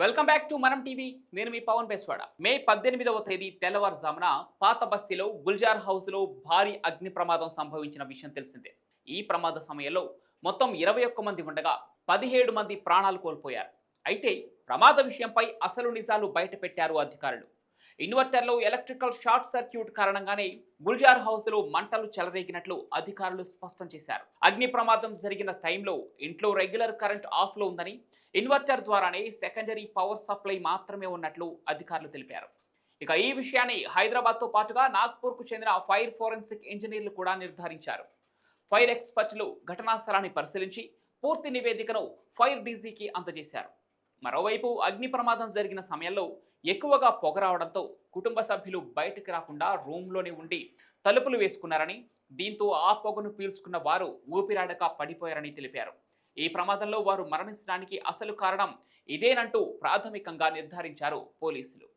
Welcome back to Manam TV నేను మీ పవన్ బెస్వాడ. మే పద్దెనిమిదవ తేదీ తెల్లవారుజామున పాత బస్తీలో గుల్జార్ హౌస్లో భారీ అగ్ని ప్రమాదం సంభవించిన విషయం తెలిసిందే. ఈ ప్రమాద సమయంలో మొత్తం ఇరవై ఒక్క మంది ఉండగా పదిహేడు మంది ప్రాణాలు కోల్పోయారు. అయితే ప్రమాద విషయంపై అసలు నిజాలు బయట పెట్టారు అధికారులు. ఇన్వర్టర్లో ఎలక్ట్రికల్ షార్ట్ సర్క్యూట్ కారణంగానే గుల్జార్ హౌస్లో మంటలు చెలరేగినట్లు అధికారులు స్పష్టం చేశారు. అగ్ని ప్రమాదం జరిగిన టైంలో ఇంట్లో రెగ్యులర్ కరెంట్ ఆఫ్లో ఉందని ఇన్వర్టర్ ద్వారానే సెకండరీ పవర్ సప్లై మాత్రమే ఉన్నట్లు అధికారులు తెలిపారు. ఇక ఈ విషయాన్ని హైదరాబాద్తో పాటుగా నాగ్పూర్కు చెందిన ఫైర్ ఫోరెన్సిక్ ఇంజనీర్లు కూడా నిర్ధారించారు. ఫైర్ ఎక్స్పర్ట్లు ఘటనా స్థలాన్ని పరిశీలించి పూర్తి నివేదికను ఫైర్ డీజీకి అందజేశారు. మరోవైపు అగ్ని ప్రమాదం జరిగిన సమయంలో ఎక్కువగా పొగ రావడంతో కుటుంబ సభ్యులు బయటకు రాకుండా రూమ్లోనే ఉండి తలుపులు వేసుకున్నారని దీంతో ఆ పొగను పీల్చుకున్న వారు ఊపిరాడక పడిపోయారని తెలిపారు. ఈ ప్రమాదంలో వారు మరణించడానికి అసలు కారణం ఇదేనంటూ ప్రాథమికంగా నిర్ధారించారు పోలీసులు.